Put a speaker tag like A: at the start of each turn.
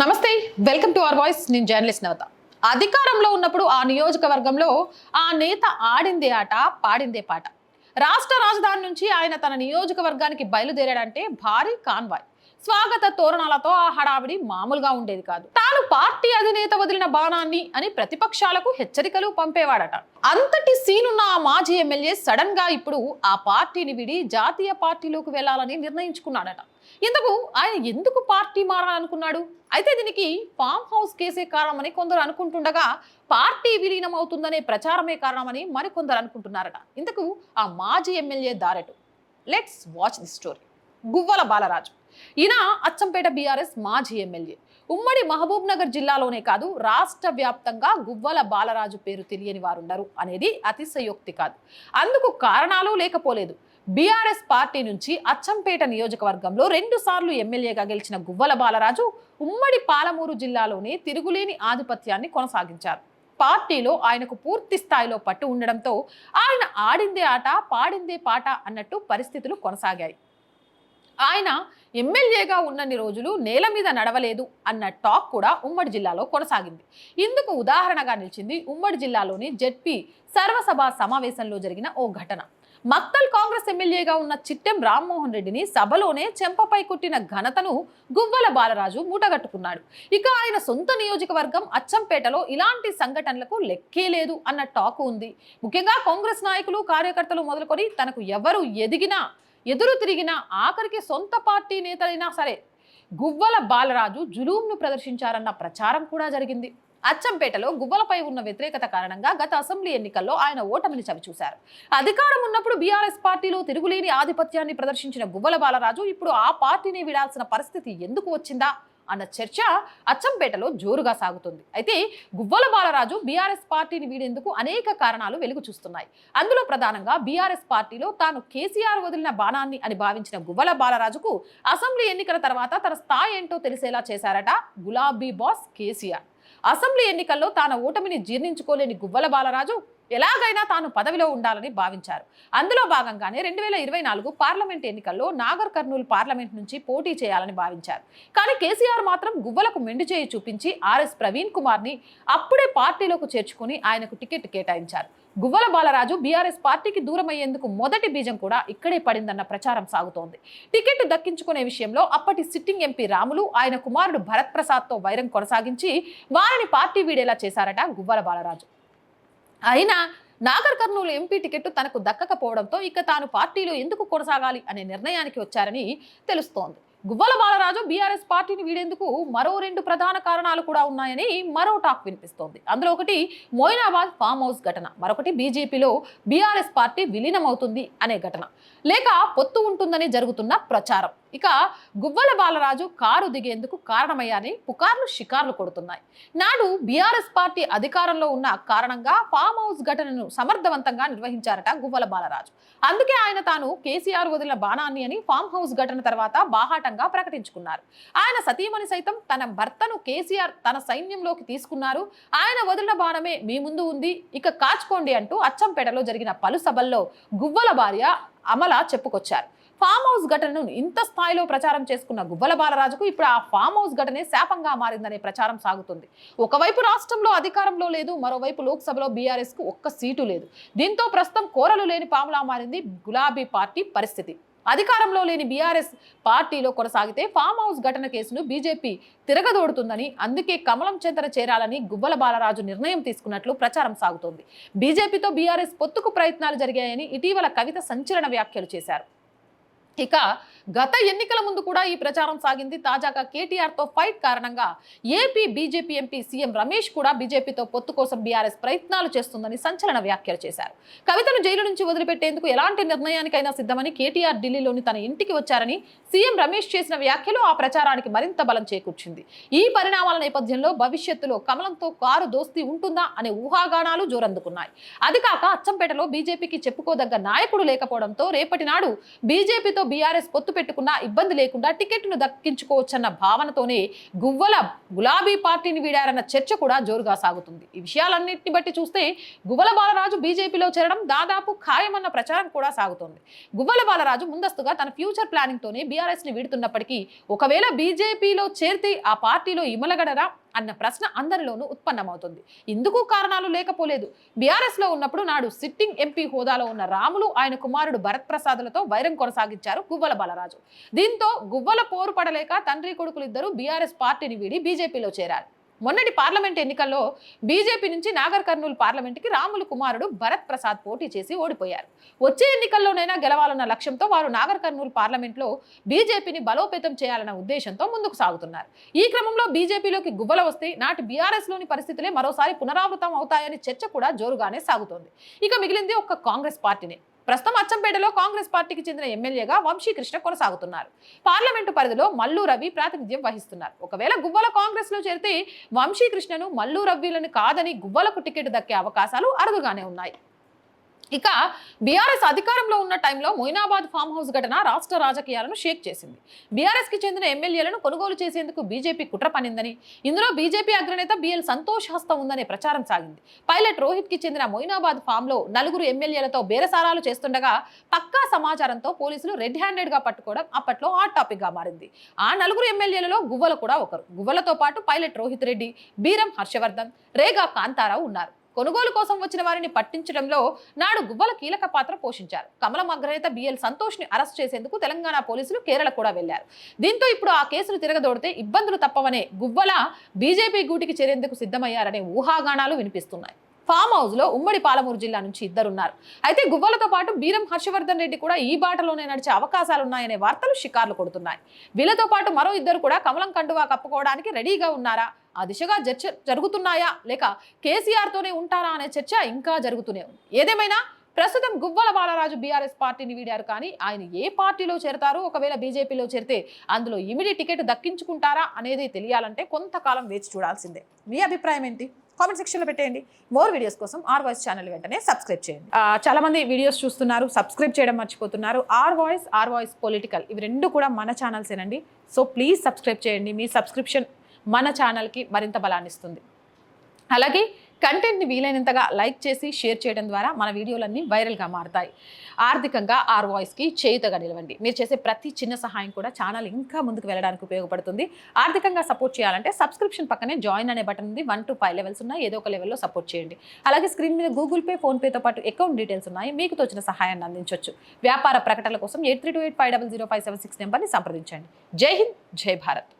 A: నమస్తే welcome to our voice. నేను journalist నవత. అధికారంలో ఉన్నప్పుడు ఆ నియోజకవర్గంలో ఆ నేత ఆడిందే ఆట పాడిందే పాట. రాష్ట్ర రాజధాని నుంచి ఆయన తన నియోజకవర్గానికి బయలుదేరాడంటే భారీ కాన్వాయ్. స్వాగత తోరణాలతో ఆ హడావిడి మామూలుగా ఉండేది కాదు. తాను పార్టీ అధినేత వదిలిన బాణాన్ని అని ప్రతిపక్షాలకు హెచ్చరికలు పంపేవాడట. అంతటి సీనున్న ఆ మాజీ ఎమ్మెల్యే సడన్గా ఇప్పుడు ఆ పార్టీని విడి జాతీయ పార్టీలోకి వెళ్ళాలని నిర్ణయించుకున్నాడట. ఇంతకు ఆయన ఎందుకు పార్టీ మారాలనుకున్నాడు? అయితే దీనికి ఫామ్ హౌస్ కేసే కారణమని కొందరు అనుకుంటుండగా పార్టీ విలీనం అవుతుందనే ప్రచారమే కారణమని మరికొందరు అనుకుంటున్నారట. ఇంతకు ఆ మాజీ MLA దారెటు. Let's watch the story. Guvvala Balaraju. ఈయన అచ్చంపేట బీఆర్ఎస్ మాజీ ఎమ్మెల్యే. ఉమ్మడి మహబూబ్ నగర్ జిల్లాలోనే కాదు రాష్ట్ర వ్యాప్తంగా గువ్వల బాలరాజు పేరు తెలియని వారుండరు అనేది అతిశయోక్తి కాదు. అందుకు కారణాలు లేకపోలేదు. బీఆర్ఎస్ పార్టీ నుంచి అచ్చంపేట నియోజకవర్గంలో రెండు సార్లు ఎమ్మెల్యేగా గెలిచిన గువ్వల బాలరాజు ఉమ్మడి పాలమూరు జిల్లాలోనే తిరుగులేని ఆధిపత్యాన్ని కొనసాగించారు. పార్టీలో ఆయనకు పూర్తి స్థాయిలో పట్టు ఉండడంతో ఆయన ఆడిందే ఆట పాడిందే పాట అన్నట్టు పరిస్థితులు కొనసాగాయి. ఆయన ఎమ్మెల్యేగా ఉన్నన్ని రోజులు నేల మీద నడవలేదు అన్న టాక్ కూడా ఉమ్మడి జిల్లాలో కొనసాగింది. ఇందుకు ఉదాహరణగా నిలిచింది ఉమ్మడి జిల్లాలోని జెడ్పీ సర్వసభ సమావేశంలో జరిగిన ఓ ఘటన. మక్తల్ కాంగ్రెస్ ఎమ్మెల్యేగా ఉన్న చిట్టెం రామ్మోహన్ రెడ్డిని సభలోనే చెంపపై కొట్టిన ఘనతను గువ్వల బాలరాజు మూటగట్టుకున్నాడు. ఇక ఆయన సొంత నియోజకవర్గం అచ్చంపేటలో ఇలాంటి సంఘటనలకు లెక్కే లేదు అన్న టాక్ ఉంది. ముఖ్యంగా కాంగ్రెస్ నాయకులు కార్యకర్తలు మొదలుకొని తనకు ఎవరు ఎదిగినా ఎదురు తిరిగినా ఆఖరికి సొంత పార్టీ నేతలైనా సరే గువ్వల బాలరాజు జులూంను ప్రదర్శించారన్న ప్రచారం కూడా జరిగింది. అచ్చంపేటలో గువ్వలపై ఉన్న వ్యతిరేకత కారణంగా గత అసెంబ్లీ ఎన్నికల్లో ఆయన ఓటమిని చవిచూశారు. అధికారం ఉన్నప్పుడు బీఆర్ఎస్ పార్టీలో తిరుగులేని ఆధిపత్యాన్ని ప్రదర్శించిన గువ్వల బాలరాజు ఇప్పుడు ఆ పార్టీని విడాల్సిన పరిస్థితి ఎందుకు వచ్చిందా? అన్న చర్చ అచ్చంపేటలో జోరుగా సాగుతుంది. అయితే గువ్వల బాలరాజు బీఆర్ఎస్ పార్టీని వీడేందుకు అనేక కారణాలు వెలుగు చూస్తున్నాయి. అందులో ప్రధానంగా బీఆర్ఎస్ పార్టీలో తాను కేసీఆర్ వదిలిన బాణాన్ని అని భావించిన గువ్వల బాలరాజుకు అసెంబ్లీ ఎన్నికల తర్వాత తన స్థాయి ఏంటో తెలిసేలా చేశారట గులాబీ బాస్ కేసీఆర్. అసెంబ్లీ ఎన్నికల్లో తన ఓటమిని జీర్ణించుకోలేని గువ్వల బాలరాజు ఎలాగైనా తాను పదవిలో ఉండాలని భావించారు. అందులో భాగంగానే రెండు వేల ఇరవై నాలుగు పార్లమెంట్ ఎన్నికల్లో నాగర్ కర్నూలు పార్లమెంట్ నుంచి పోటీ చేయాలని భావించారు. కానీ కేసీఆర్ మాత్రం గువ్వలకు మెండు చేయి చూపించి ఆర్ఎస్ ప్రవీణ్ కుమార్ని అప్పుడే పార్టీలోకి చేర్చుకుని ఆయనకు టికెట్ కేటాయించారు. గువ్వల బాలరాజు బీఆర్ఎస్ పార్టీకి దూరమయ్యేందుకు మొదటి బీజం కూడా ఇక్కడే పడిందన్న ప్రచారం సాగుతోంది. టికెట్ దక్కించుకునే విషయంలో అప్పటి సిట్టింగ్ ఎంపీ రాములు ఆయన కుమారుడు భరత్ ప్రసాద్తో వైరం కొనసాగించి వారిని పార్టీ వీడేలా చేశారట గువ్వల బాలరాజు. అయినా నాగర్ కర్నూలు ఎంపీ టికెట్ తనకు దక్కకపోవడంతో ఇక తాను పార్టీలో ఎందుకు కొనసాగాలి అనే నిర్ణయానికి వచ్చారని తెలుస్తోంది. గువ్వల బాలరాజు బీఆర్ఎస్ పార్టీని వీడేందుకు మరో రెండు ప్రధాన కారణాలు కూడా ఉన్నాయని మరో టాక్ వినిపిస్తోంది. అందులో ఒకటి మోయినాబాద్ ఫామ్ హౌస్ ఘటన. మరొకటి బీజేపీలో బీఆర్ఎస్ పార్టీ విలీనమవుతుంది అనే ఘటన. లేక పొత్తు ఉంటుందని జరుగుతున్న ప్రచారం. ఇక గువ్వల బాలరాజు కారు దిగేందుకు కారణమయ్యాని పుకార్లు షికార్లు కొడుతున్నాయి. నాడు బీఆర్ఎస్ పార్టీ అధికారంలో ఉన్న కారణంగా ఫామ్ హౌస్ ఘటనను సమర్థవంతంగా నిర్వహించారట గువ్వల బాలరాజు. అందుకే ఆయన తాను కేసీఆర్ వదిలిన బాణాన్ని అని ఫామ్ హౌస్ ఘటన తర్వాత బాహాటంగా ప్రకటించుకున్నారు. ఆయన సతీమణి సైతం తన భర్తను కేసీఆర్ తన సైన్యంలోకి తీసుకున్నారు. ఆయన వదిలిన బాణమే మీ ముందు ఉంది ఇక కాచుకోండి అంటూ అచ్చంపేటలో జరిగిన పలు సభల్లో గువ్వల భార్య అమల చెప్పుకొచ్చారు. ఫామ్ హౌస్ ఘటనను ఇంత స్థాయిలో ప్రచారం చేసుకున్న గువ్వల బాలరాజుకు ఇప్పుడు ఆ ఫామ్ హౌస్ ఘటనే శాపంగా మారిందనే ప్రచారం సాగుతుంది. ఒకవైపు రాష్ట్రంలో అధికారంలో లేదు మరోవైపు లోక్సభలో బీఆర్ఎస్కు ఒక్క సీటు లేదు. దీంతో ప్రస్తుతం కోరలు లేని పాములా మారింది గులాబీ పార్టీ పరిస్థితి. అధికారంలో లేని బీఆర్ఎస్ పార్టీలో కొనసాగితే ఫామ్ హౌస్ ఘటన కేసును బీజేపీ తిరగదోడుతుందని అందుకే కమలం చెంతన చేరాలని గువ్వల బాలరాజు నిర్ణయం తీసుకున్నట్లు ప్రచారం సాగుతోంది. బీజేపీతో బీఆర్ఎస్ పొత్తుకు ప్రయత్నాలు జరిగాయని ఇటీవల కవిత సంచలన వ్యాఖ్యలు చేశారు. ఇక గత ఎన్నికల ముందు కూడా ఈ ప్రచారం సాగింది. తాజాగా కేటీఆర్తో ఫైట్ కారణంగా AP BJP MP CM Ramesh కూడా బీజేపీతో పొత్తు కోసం బీఆర్ఎస్ ప్రయత్నాలు చేస్తుందని సంచలన వ్యాఖ్యలు చేశారు. కవితను జైలు నుంచి వదిలిపెట్టేందుకు ఎలాంటి నిర్ణయానికైనా సిద్ధమని కేటీఆర్ ఢిల్లీలోని తన ఇంటికి వచ్చారని సీఎం రమేష్ చేసిన వ్యాఖ్యలు ఆ ప్రచారానికి మరింత బలం చేకూర్చింది. ఈ పరిణామాల నేపథ్యంలో భవిష్యత్తులో కమలంతో కారు దోస్తీ ఉంటుందా అనే ఊహాగానాలు జోరందుకున్నాయి. అది కాక అచ్చంపేటలో బీజేపీకి చెప్పుకోదగ్గ నాయకుడు లేకపోవడంతో రేపటి నాడు బీజేపీతో బీఆర్ఎస్ పొత్తు గుర్తు పెట్టుకున్నా ఇబ్బంది లేకుండా టికెట్ను దక్కించుకోవచ్చన్న భావనతోనే గువ్వల గులాబీ పార్టీని వీడారన్న చర్చ కూడా జోరుగా సాగుతుంది. ఈ విషయాలన్నింటిని బట్టి చూస్తే గువ్వల బాలరాజు బీజేపీలో చేరడం దాదాపు ఖాయమన్న ప్రచారం కూడా సాగుతోంది. గువ్వల బాలరాజు ముందస్తుగా తన ఫ్యూచర్ ప్లానింగ్ తోనే వీడుతున్నప్పటికీ ఒకవేళ బీజేపీలో చేరితే ఆ పార్టీలో ఇమలగడరా? అన్న ప్రశ్న అందరిలోనూ ఉత్పన్నమవుతుంది. ఇందుకు కారణాలు లేకపోలేదు. బీఆర్ఎస్లో ఉన్నప్పుడు నాడు సిట్టింగ్ ఎంపీ హోదాలో ఉన్న రాములు ఆయన కుమారుడు భరత్ ప్రసాదులతో వైరం కొనసాగించారు గువ్వల బాలరాజు. దీంతో గువ్వల పోరు పడలేక తండ్రి కొడుకులు ఇద్దరు బీఆర్ఎస్ పార్టీని వీడి బీజేపీలో చేరారు. మొన్నటి పార్లమెంట్ ఎన్నికల్లో బీజేపీ నుంచి నాగర్ కర్నూలు పార్లమెంట్కి రాములు కుమారుడు భరత్ ప్రసాద్ పోటీ చేసి ఓడిపోయారు. వచ్చే ఎన్నికల్లోనైనా గెలవాలన్న లక్ష్యంతో వారు నాగర్ కర్నూలు పార్లమెంట్లో బీజేపీని బలోపేతం చేయాలన్న ఉద్దేశంతో ముందుకు సాగుతున్నారు. ఈ క్రమంలో బీజేపీలోకి గువ్వల వస్తే నాటి బీఆర్ఎస్లోని పరిస్థితులే మరోసారి పునరావృతం అవుతాయని చర్చ కూడా జోరుగానే సాగుతోంది. ఇక మిగిలింది ఒక్క కాంగ్రెస్ పార్టీనే. ప్రస్తుతం అచ్చంపేటలో కాంగ్రెస్ పార్టీకి చెందిన ఎమ్మెల్యేగా వంశీకృష్ణ కొనసాగుతున్నారు. పార్లమెంటు పరిధిలో మల్లు రవి ప్రాతినిధ్యం వహిస్తున్నారు. ఒకవేళ గువ్వల కాంగ్రెస్లో చేరితే వంశీకృష్ణను మల్లు రవిలను కాదని గువ్వలకు టికెట్ దక్కే అవకాశాలు అరుదుగానే ఉన్నాయి. ఇక బీఆర్ఎస్ అధికారంలో ఉన్న టైంలో మొయినాబాద్ ఫామ్ హౌస్ ఘటన రాష్ట్ర రాజకీయాలను షేక్ చేసింది. బీఆర్ఎస్కి చెందిన ఎమ్మెల్యేలను కొనుగోలు చేసేందుకు బీజేపీ కుట్ర పనిందని ఇందులో బీజేపీ అగ్రనేత బిఎల్ సంతోష్ హస్తం ఉందనే ప్రచారం సాగింది. పైలట్ రోహిత్కి చెందిన మొయినాబాద్ ఫామ్లో నలుగురు ఎమ్మెల్యేలతో బేరసారాలు చేస్తుండగా పక్కా సమాచారంతో పోలీసులు రెడ్ హ్యాండెడ్గా పట్టుకోవడం అప్పట్లో హాట్ టాపిక్గా మారింది. ఆ నలుగురు ఎమ్మెల్యేలలో గువ్వల కూడా ఒకరు. గువ్వలతో పాటు పైలట్ రోహిత్ రెడ్డి బీరం హర్షవర్ధన్ రేగా కాంతారావు ఉన్నారు. కొనుగోలు కోసం వచ్చిన వారిని పట్టించడంలో నాడు గువ్వల కీలక పాత్ర పోషించారు. కమలం అగ్రనేత బిఎల్ సంతోష్ని అరెస్ట్ చేసేందుకు తెలంగాణ పోలీసులు కేరళ కూడా వెళ్ళారు దీంతో ఇప్పుడు ఆ కేసును తిరగదోడితే ఇబ్బందులు తప్పవనే గువ్వల బీజేపీ గూటికి చేరేందుకు సిద్ధమయ్యారనే ఊహాగానాలు వినిపిస్తున్నాయి. ఫామ్ హౌస్లో ఉమ్మడి పాలమూరు జిల్లా నుంచి ఇద్దరున్నారు. అయితే గువ్వలతో పాటు బీరం హర్షవర్ధన్ రెడ్డి కూడా ఈ బాటలోనే నడిచే అవకాశాలున్నాయనే వార్తలు షికార్లు కొడుతున్నాయి. వీళ్ళతో పాటు మరో ఇద్దరు కూడా కమలం కండువా కప్పుకోవడానికి రెడీగా ఉన్నారా? ఆ దిశగా చర్చ జరుగుతున్నాయా? లేక కేసీఆర్తోనే ఉంటారా అనే చర్చ ఇంకా జరుగుతూనే ఉంది. ఏదేమైనా ప్రస్తుతం గువ్వల బాలరాజు బీఆర్ఎస్ పార్టీని వీడారు కానీ ఆయన ఏ పార్టీలో చేరతారు? ఒకవేళ బీజేపీలో చేరితే అందులో ఇమిడి టికెట్ దక్కించుకుంటారా అనేది తెలియాలంటే కొంతకాలం వేచి చూడాల్సిందే. మీ అభిప్రాయం ఏంటి? కామెంట్ సెక్షన్లో పెట్టేయండి. మోర్ వీడియోస్ కోసం ఆర్ వాయిస్ ఛానల్ వెంటనే సబ్స్క్రైబ్ చేయండి. చాలా మంది వీడియోస్ చూస్తున్నారు సబ్స్క్రైబ్ చేయడం మర్చిపోతున్నారు. Our voice our voice political. ఇవి రెండు కూడా మన ఛానల్సేనండి. సో ప్లీజ్ సబ్స్క్రైబ్ చేయండి. మీ సబ్స్క్రిప్షన్ మన ఛానల్కి మరింత బలాన్ని ఇస్తుంది అలాగే కంటెంట్ని వీలైనంతగా లైక్ చేసి షేర్ చేయడం ద్వారా మన వీడియోలన్నీ వైరల్గా మారుతాయి. ఆర్థికంగా ఆర్ వాయిస్కి చేయుతగా నిలవండి. మీరు చేసే ప్రతి చిన్న సహాయం కూడా ఛానల్ ఇంకా ముందుకు వెళ్ళడానికి ఉపయోగపడుతుంది. ఆర్థికంగా సపోర్ట్ చేయాలంటే సబ్స్క్రిప్షన్ పక్కనే జాయిన్ అనే బటన్ ఉంది. వన్ టు ఫైవ్ లెవెల్స్ ఉన్నాయి. ఏదో ఒక లెవెల్లో సపోర్ట్ చేయండి. అలాగే స్క్రీన్ మీద గూగుల్ పే ఫోన్పేతో పాటు అకౌంట్ డీటెయిల్స్ ఉన్నాయి. మీకు తోచిన సహాయాన్ని అందించవచ్చు వ్యాపార ప్రకటనల కోసం eight three two eight five double zero five seven six నెంబర్ని సంప్రదించండి. జై హింద్ జై భారత్.